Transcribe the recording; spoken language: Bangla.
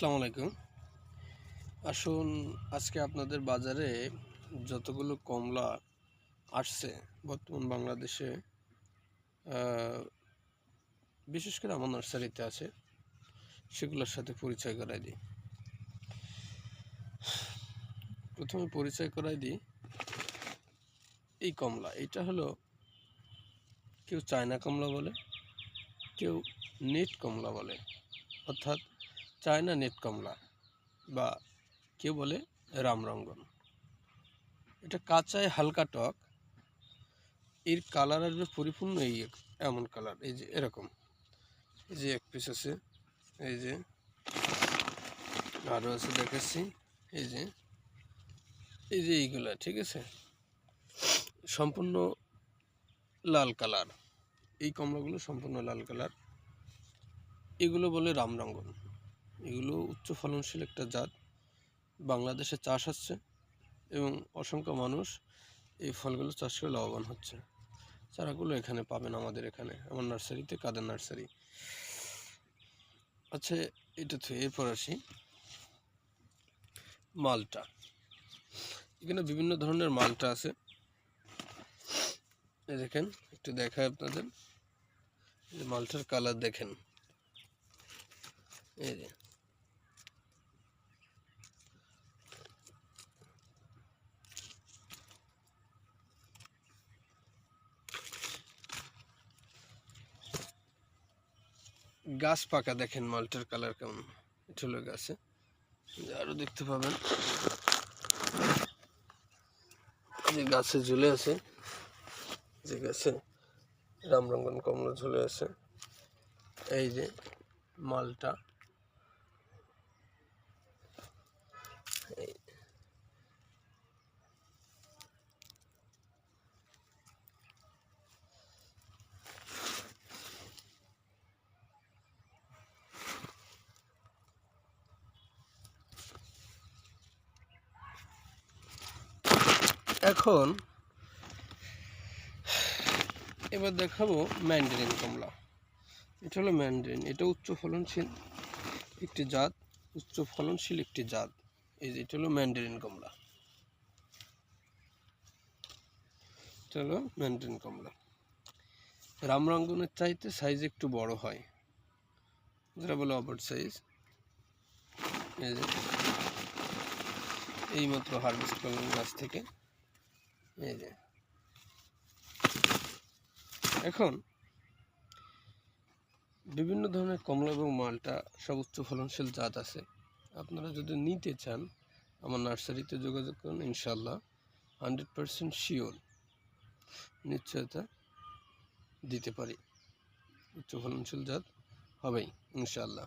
আসসালামু আলাইকুম। আসুন আজকে আপনাদের বাজারে যতগুলো কমলা আসছে বর্তমান বাংলাদেশে বিশেষ করে আমার নার্সারিতে আছে, সেগুলোর সাথে পরিচয় করাই দিই। প্রথমে পরিচয় করাই দিই এই কমলা। এটা হলো কেউ চায়না কমলা বলে, কেউ নেট কমলা বলে, অর্থাৎ চায়না নেট কমলা বা কেউ বলে রামরঙ্গন এটা কাঁচায় হালকা টক। এর কালার আসবে পরিপূর্ণ এই এমন কালার এই যে এরকম। এই যে এক পিস আছে, এই যে আরও আছে দেখাচ্ছি, এই যে এই যে এইগুলা, ঠিক আছে? সম্পূর্ণ লাল কালার এই কমলাগুলো সম্পূর্ণ লাল কালার এগুলো বলে রামরঙ্গন এগুলো উচ্চ ফলনশীল একটা জাত। বাংলাদেশে চাষ হচ্ছে এবং অসংখ্য মানুষ এই ফলগুলো চাষ করে লাভবান হচ্ছে। চারাগুলো এখানে পাবেন আমাদের এখানে, আমার নার্সারিতে, কাদের নার্সারি। আচ্ছা এটা তো এরপর আসি। মালটা। এখানে বিভিন্ন ধরনের মালটা আছে। দেখেন, একটু দেখায় আপনাদের। মালটার কালার দেখেন। এই গাছ পাকা, দেখেন মালটার কালার কেমন এটা গাছে। আরও আরও দেখতে পাবেন। যে গাছে ঝুলে আছে যে গাছে রামরঙ্গন কমলা ঝুলে আছে, এই যে মালটা। এখন এবার দেখাবো ম্যান্ডারিন কমলা। এটা হলো ম্যান্ডারিন এটা উচ্চ ফলনশীল একটি জাত, উচ্চ ফলনশীল একটি জাত। এই যে, এটা হলো ম্যান্ডারিন কমলা। এটা হলো ম্যান্ডারিন কমলা। রামরঙ্গনের চাইতে সাইজ একটু বড় হয়। যেটা বলে অপার সাইজ এই যে, এইমাত্র হারভেস্ট করলাম গাছ থেকে। এই যে। এখন বিভিন্ন ধরনের কমলা এবং মালটা সব উচ্চ ফলনশীল জাত আছে। আপনারা যদি নিতে চান, আমার নার্সারিতে যোগাযোগ করুন ইনশাল্লাহ হান্ড্রেড পারসেন্ট শিওর নিশ্চয়তা দিতে পারি। উচ্চ ফলনশীল জাত হবেই ইনশাল্লাহ